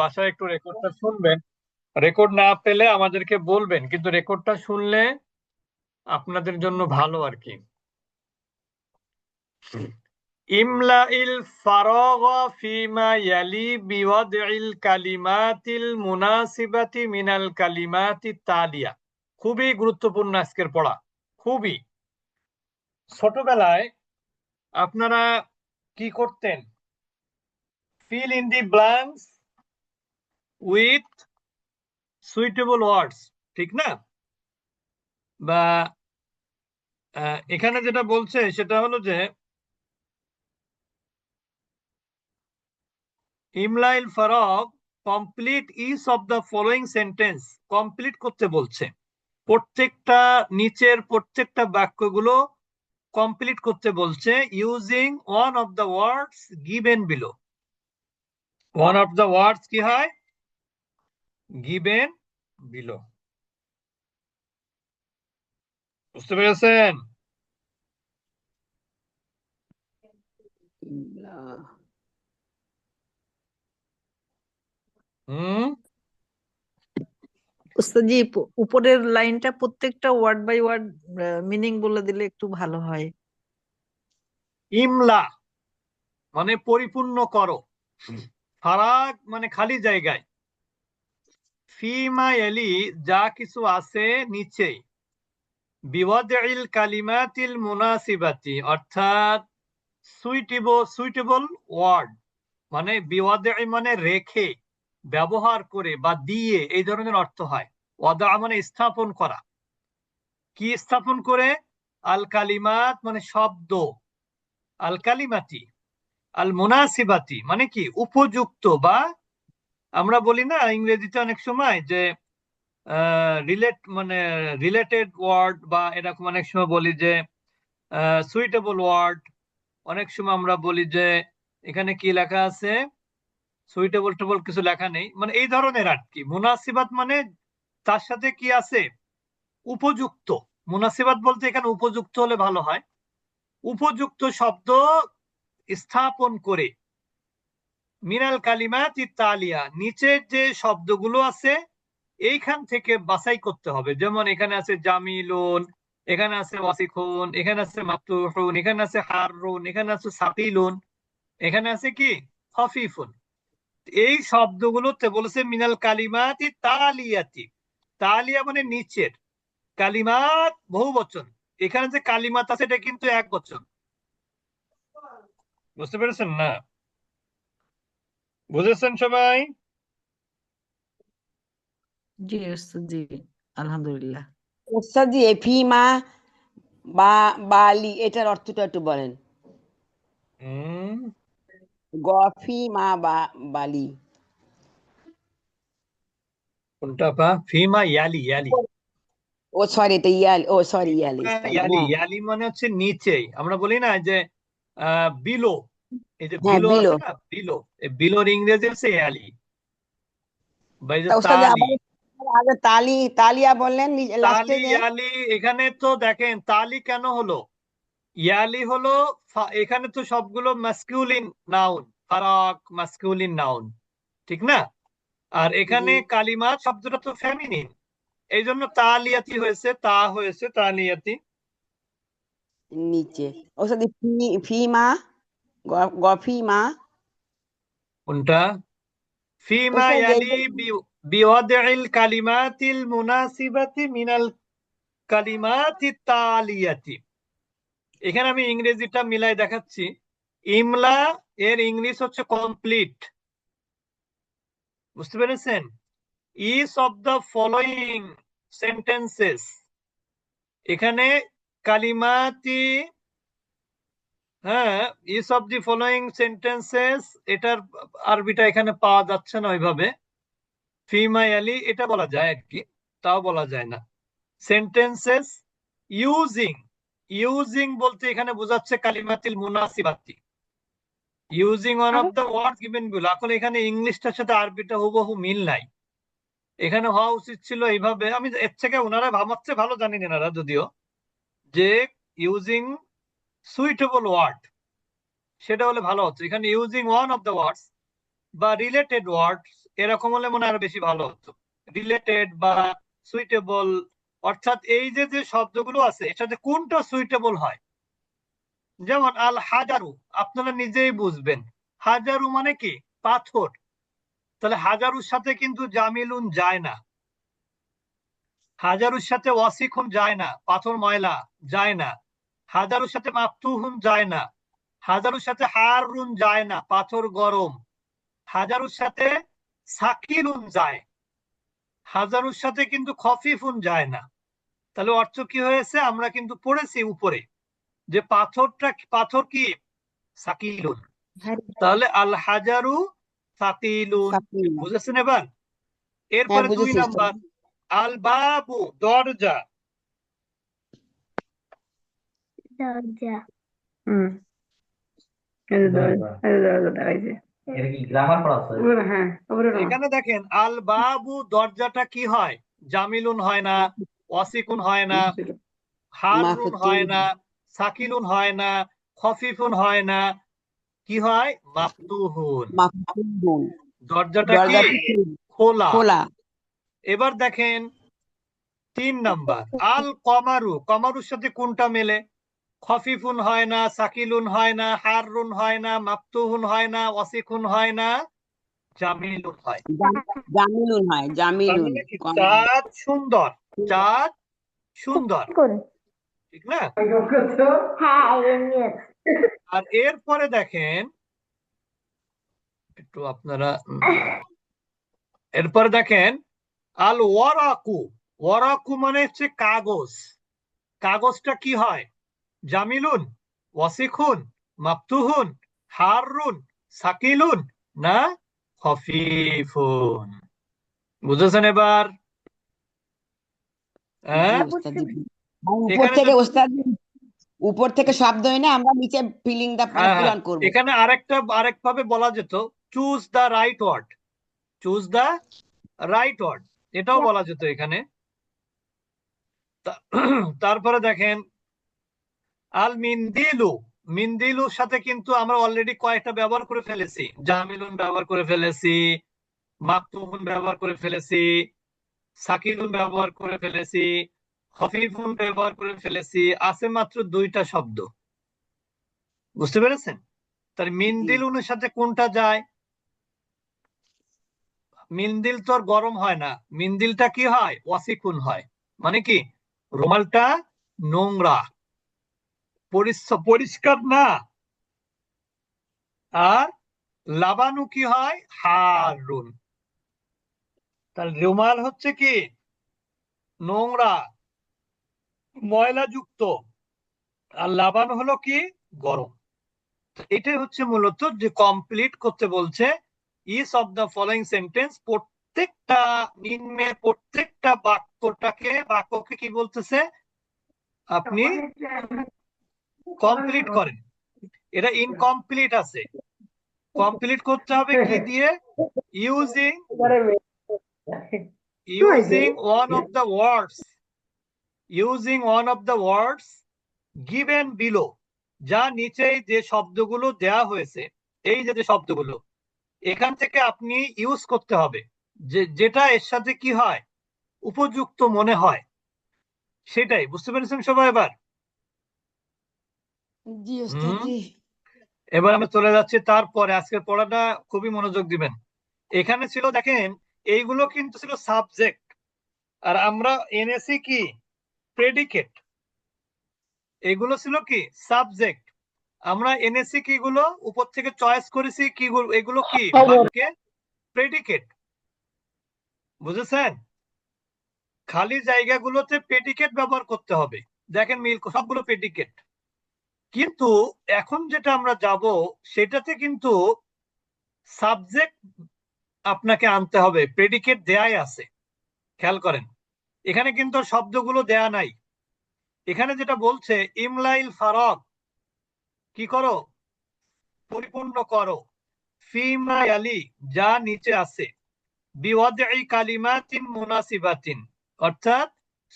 বাসায় একটু রেকর্ডটা শুনবেন। রেকর্ড না পেলে আমাদেরকে বলবেন, কিন্তু রেকর্ডটা শুনলে আপনাদের জন্য ভালো আর কি। ইমলাইল ফারাগ ফিমা ইয়ালি বিওয়াদইল কালিমাতিল মুনাসিবাতি মিনাল কালিমাতি তালিয়া। খুবই গুরুত্বপূর্ণ আজকের পড়া, খুবই। ছোটবেলায় আপনারা কি করতেন? Fill in the blanks with suitable words, ঠিক না? বা এখানে যেটা বলছে সেটা হলো যে, ইমলাইল ফারাগ complete each of the following sentence complete করতে বলছে। প্রত্যেকটা নিচের প্রত্যেকটা বাক্যগুলো কমপ্লিট করতে বলছে using one of the words given below one of the words কি হয়? Given below. বুঝতে পেরেছেন? হুম? উস্তাদজি উপরের লাইনটা প্রত্যেকটা ওয়ার্ড বাই ওয়ার্ড মিনিং বলে দিলে একটু ভালো হয়। ইমলা মানে পরিপূর্ণ করো। ফারাক মানে খালি জায়গায়। ফিমা এলি যা কিছু আছে নিচেই। কালিমাতিল মুনাসিবাতি, অর্থাৎ সুইটেবল সুইটেবল ওয়ার্ড মানে মানে রেখে, ব্যবহার করে বা দিয়ে, এই ধরনের অর্থ হয়। ওয়াদা মানে স্থাপন করা। কি স্থাপন করে? আল কালিমাত মানে শব্দ। আল কালিমাতি, আল মুনাসিবাতি মানে কি? উপযুক্ত বা আমরা বলি না ইংরেজিতে অনেক সময় যে রিলেট মানে রিলেটেড ওয়ার্ড বা এরকম অনেক সময় বলি যে সুইটেবল ওয়ার্ড অনেক সময় আমরা বলি যে, এখানে কি লেখা আছে? সুইটেবল টেবল কিছু লেখা নেই। মানে এই ধরনের আর কি মুনাসিবাত মানে তার সাথে কি আছে? উপযুক্ত। মুনাসিবাত বলতে এখানে উপযুক্ত হলে ভালো হয়। উপযুক্ত শব্দ স্থাপন করে মিনাল কালিমাত ইত্তালিয়া নিচের যে শব্দগুলো আছে, এইখান থেকে বাছাই করতে হবে। যেমন এখানে আছে জামিলুন, এখানে আছে ওয়াসিখুন, এখানে আছে মাফতুহুন এখানে আছে হাররুন, এখানে আছে সাকিলুন, এখানে আছে কি? খফিফুন। এই শব্দগুলোতে বলেছে মিনাল কালিমাতি তালিয়াতি। তালিয়া মানে নিচের। কালিমাত বহু বচন এখানে যে কালিমাত আছে, এটা কিন্তু এক বচন বুঝতে পেরেছেন না? বুঝেছেন সবাই? জি আলহামদুলিল্লাহ। ওস্তাদি ফিমা বা বালি এটার অর্থটা একটু বলেন। গফি মা বা বালি কোনটা পা? ফিমা ইয়ালি ইয়ালি। ও সরি এটা ইয়াল ও সরি ইয়ালি ইয়ালি ইয়ালি মানে হচ্ছে নিচেই। আমরা বলি না যে বিলো এই যে হ্যাঁ, বিলো আছে না? বিলো বিলোর ইংরেজি হচ্ছে বা এই যে তালি। আগে তালি তালিয়া বললেন লাস্টে তালি ইয়ালি এখানে তো দেখেন তালি কেন হলো? ইয়ালি হলো এখানে তো সবগুলো মাস্কিউলিন নাউন ফারাক মাস্কিউলিন নাউন ঠিক না? আর এখানে কালিমা শব্দটা তো ফেমিনিন এই জন্য তালিয়াতি হয়েছে তা হয়েছে তালিয়াতি। নিচে। ফি ফিমা কোনটা? ফিমা ইয়ালি বিওয়াদিল কালিমাতিল মুনাসিবাতি মিনাল কালিমাতি তালিয়াতি। এখানে আমি ইংরেজিটা মিলাই দেখাচ্ছি। ইমলা এর ইংলিশ হচ্ছে কমপ্লিট। বুঝতে পেরেছেন? Each of the following sentences এখানে কালিমাতি হ্যাঁ each of the following sentences এটার আরবিটা এখানে পাওয়া যাচ্ছে না ওইভাবে। ফিমাই আলি এটা বলা যায় আর কি, তাও বলা যায় না। সেন্টেন্সেস ইউজিং ইউজিং বলতে এখানে বোঝাচ্ছে কালিমাতিল মুনাসিবাতি। Using one of the word given below এখন এখানে ইংলিশটার সাথে আরবিটা হুবহু মিল নাই। এখানে হওয়া উচিত ছিল এইভাবে, আমি এর থেকে ওনারা ভাবাচ্ছে ভালো জানেন এনারা যদিও, যে ইউজিং সুইটেবল ওয়ার্ড সেটা হলে ভালো হচ্ছে এখানে using one of the words বা রিলেটেড ওয়ার্ডস এরকম হলে মনে হয় আরও বেশি ভালো হতো। রিলেটেড বা সুইটেবল অর্থাৎ এই যে যে শব্দগুলো আছে, এর সাথে কোনটা সুইটেবল হয়? যেমন, আল হাজারু, আপনারা নিজেই বুঝবেন। হাজারু মানে কি? পাথর। তাহলে হাজারুর সাথে কিন্তু জামিলুন যায় না। হাজারুর সাথে ওয়াসিকুন যায় না, পাথর, ময়লা যায় না। হাজারুর সাথে মাফতুহুন যায় না। হাজারুর সাথে হারুন যায় না পাথর গরম। হাজারুর সাথে সাকিলুন যায়। হাজারুর সাথে কিন্তু খফিফুন যায় না। তাহলে অর্থ কি হয়েছে? আমরা কিন্তু পড়েছি উপরে যে পাথরটা পাথর কি? সাকিলুন। তাহলে আল হাজারু সাকিলুন। সাকিলুন। বুঝেছেন এবার? এরপরে দুই নাম্বার। আল বাবু দরজা। দরজা হুম। এই দরজা, এই যে দরজাটা, এটা কি গ্রামার পড়া হ্যাঁ এখানে দেখেন আল বাবু দরজাটা কি হয়? জামিলুন হয় না ওয়াসিকুন হয় না হারুন হয় না সাকিলুন হয় না খফিফুন হয় না কি হয়? মাফতুহুন। মাফতুহুন। দরজাটা কি? খোলা। খোলা। এবার দেখেন তিন নাম্বার আল কমারু। কমারুর সাথে কোনটা মেলে? খফিফুন হয় না সাকিলুন হয় না হারুন হয় না মাফতুহুন হয় না ওয়াসিকুন হয় না জামিলুন হয়। জামিলুন হয় জামিলুন। চাঁদ সুন্দর? চাঁদ সুন্দর। ঠিক না? হ্যাঁ আর এরপরে দেখেন একটু আপনারা এরপরে দেখেন আল ওয়ারাকু ওয়ারাকু মানে হচ্ছে কাগজ। কাগজটা কি হয়? জামিলুন ওয়াসিখুন মাফতুহুন হারুন সাকিলুন না খফিফুন। বুঝেছেন এবার? হ্যাঁ? উপর থেকে ওস্তাদ উপর থেকে শব্দ এনে আমরা নিচে ফিলিংটা হ্যাঁ, হ্যাঁ। পূরণ করব। এখানে আরেকটা আরেক ভাবে বলা যেত choose the right word choose the right word এটাও বলা যেত এখানে। তারপরে দেখেন আল মিন্দিলু। মিন্দিলুর সাথে কিন্তু আমরা অলরেডি কয়েকটা ব্যবহার করে ফেলেছি। জামিলুন ব্যবহার করে ফেলেছি মাকতুহুন ব্যবহার করে ফেলেছি সাকিলুন ব্যবহার করে ফেলেছি, খফিফুন ব্যবহার করে ফেলেছি, আছে মাত্র দুইটা শব্দ। বুঝতে পেরেছেন? তাহলে মিন্দিলুনের সাথে কোনটা যায়? মিন্দিল তো আর গরম হয় না। মিন্দিলটা কি হয়? ওয়াসিকুন হয়। মানে কি? রুমালটা নোংরা। পরিষ্কার না। আর লাবানু কি হয়? হারুন। তাহলে রুমাল হচ্ছে কি? নোংরা, ময়লাযুক্ত। আর লাবান হলো কি? গরম। এটাই হচ্ছে মূলত যে কমপ্লিট করতে বলছে each of the following sentence প্রত্যেকটা নিম্নে প্রত্যেকটা বাক্যটাকে, বাক্যকে কি বলতেছে? আপনি কমপ্লিট করেন। এটা ইনকমপ্লিট আছে। কমপ্লিট করতে হবে কি দিয়ে? Using using one of the words using one of the words given below যা নিচেই যে শব্দগুলো দেয়া হয়েছে এই যে যে শব্দগুলো এখান থেকে আপনি ইউজ করতে হবে। যে যেটা এর সাথে কি হয়? উপযুক্ত মনে হয়। সেটাই বুঝতে পেরেছেন সবাই এবার? জি ওস্তাদ জি। এবার আমরা চলে যাচ্ছি তারপরে। আজকের পড়াটা খুবই মনোযোগ দিবেন। এখানে ছিল দেখেন এইগুলো কিন্তু ছিল সাবজেক্ট। আর আমরা এনেছি কি? প্রেডিকেট এগুলো ছিল কি? সাবজেক্ট। আমরা এনেছি কি গুলো উপর থেকে চয়েস করেছি কি এগুলো কি? প্রেডিকেট বুঝেছেন? খালি জায়গাগুলোতে প্রেডিকেট ব্যবহার করতে হবে। দেখেন মিল সবগুলো প্রেডিকেট কিন্তু এখন যেটা আমরা যাব, সেটাতে কিন্তু সাবজেক্ট আপনাকে আনতে হবে প্রেডিকেট দেয়াই আছে। খেয়াল করেন, এখানে কিন্তু শব্দগুলো দেয়া নাই। এখানে যেটা বলছে, ইমলাইল ফারক কি করো? পরিপূর্ণ করো। ফিমা আলি যা নিচে আছে। বিওয়াদি কালিমাতিন মুনাসিবাতিন, অর্থাৎ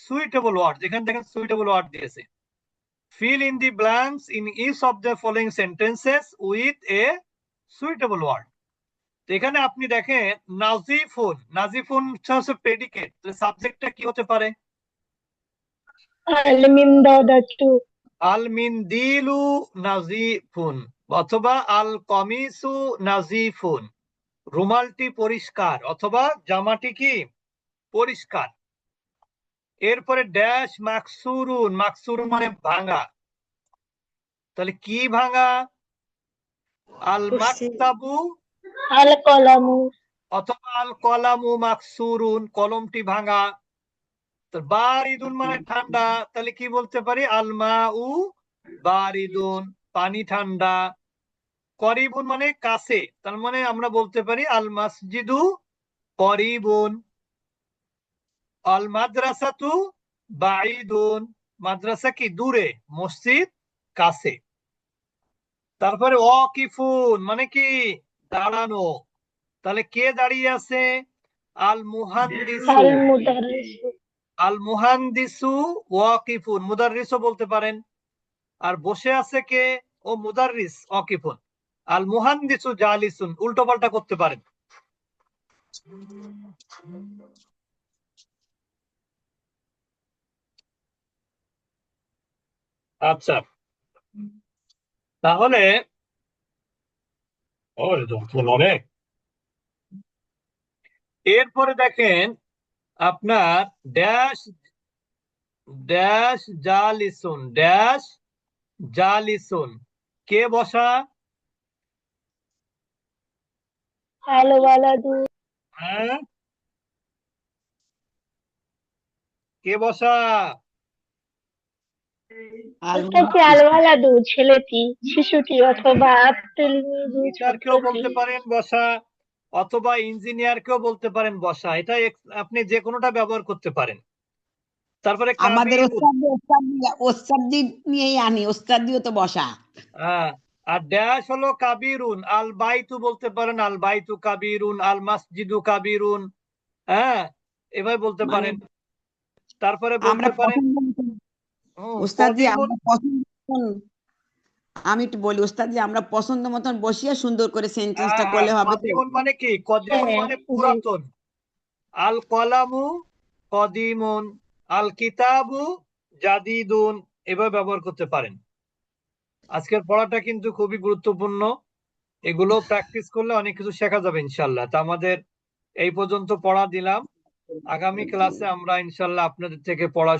সুইটেবল ওয়ার্ড এখানে দেখেন সুইটেবল ওয়ার্ড দিয়েছে। fill in the blanks in each of the following sentences with a suitable word. এখানে আপনি দেখেন নাজিফুন নাজিফুন হচ্ছে প্রেডিকেট সাবজেক্টটা কি হতে পারে? আল মিন দাদাতু আল মিন দিলু নাজিফুন অথবা আল কমিসু নাজিফুন। রুমালটি পরিষ্কার অথবা জামাটি কি? পরিষ্কার। এরপরে ড্যাশ মাকসুরুন মাকসুর মানে ভাঙা। তাহলে কি ভাঙা? আল মাকতাবু আল কলামু। অথবা আল কলামু মাকসুরুন কলমটি ভাঙা। বারিদুন মানে ঠান্ডা তাহলে কি বলতে পারি? আল উ বারিদুন পানি ঠান্ডা। করিবুন মানে কাছে তার মানে আমরা বলতে পারি আল মসজিদু করিবুন। আল মাদ্রাসা তু বাঈদুন। মাদ্রাসা কি? দূরে। মসজিদ কাছে। তারপরে অকিফুন মানে কি? দাঁড়ানো। তাহলে কে দাঁড়িয়ে আছে? আল মুহান্দিসু আল মুহান্দিসু ওয়াকিফুন। মুদাররিসও বলতে পারেন। আর বসে আছে কে? ও মুদাররিস ওয়াকিফুন। আল মুহান্দিসু জালিসুন। উল্টো পাল্টা করতে পারেন। আচ্ছা। তাহলে অনেক এরপরে দেখেন আপনার ড্যাশ ড্যাশ জালিসুন ড্যাশ জালিসুন। কে বসা? হ্যাঁ? কে বসা? অথবা ইঞ্জিনিয়ার কেউ বলতে পারেন বসা এটা আপনি যে কোনোটা ব্যবহার করতে পারেন। তারপরে আমাদের তো বসা। হ্যাঁ আর ড্যাশ হলো কাবিরুন আল বাইতু বলতে পারেন আল বাইতু কাবিরুন আল মাসজিদু কাবিরুন হ্যাঁ এভাবে বলতে পারেন। তারপরে বলতে পারেন আমরা পছন্দ আমি একটু বলি ওস্তাদি আমরা পছন্দ মতন বসিয়ে সুন্দর করে সেন্টেন্সটা হ্যাঁ, করলে হবে মানে কি? কদিমুন হ্যাঁ, মানে পুরাতন। আল কলামু কদিমুন আল কিতাবু জাদিদুন এভাবে ব্যবহার করতে পারেন। আজকের পড়াটা কিন্তু খুবই গুরুত্বপূর্ণ। এগুলো প্র্যাকটিস করলে অনেক কিছু শেখা যাবে ইনশাল্লাহ তা আমাদের এই পর্যন্ত পড়া দিলাম। আগামী ক্লাসে আমরা ইনশাল্লাহ আপনাদের থেকে পড়া